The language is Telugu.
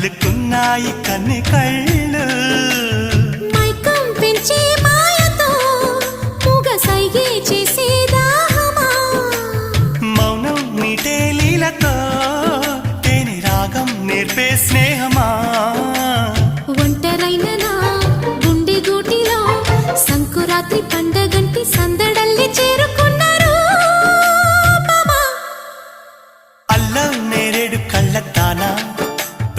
అల్లుకున్నాయి కన్ని కళ్ళు మైకం పెంచే మాయతో పొగ సైగే చేసే దాహమా? మౌనం మీటే లీలతో తేని రాగం నేర్పే స్నేహమా? ఒంటరైన నా గుండె గూటిలో సంకురాత్రి పండు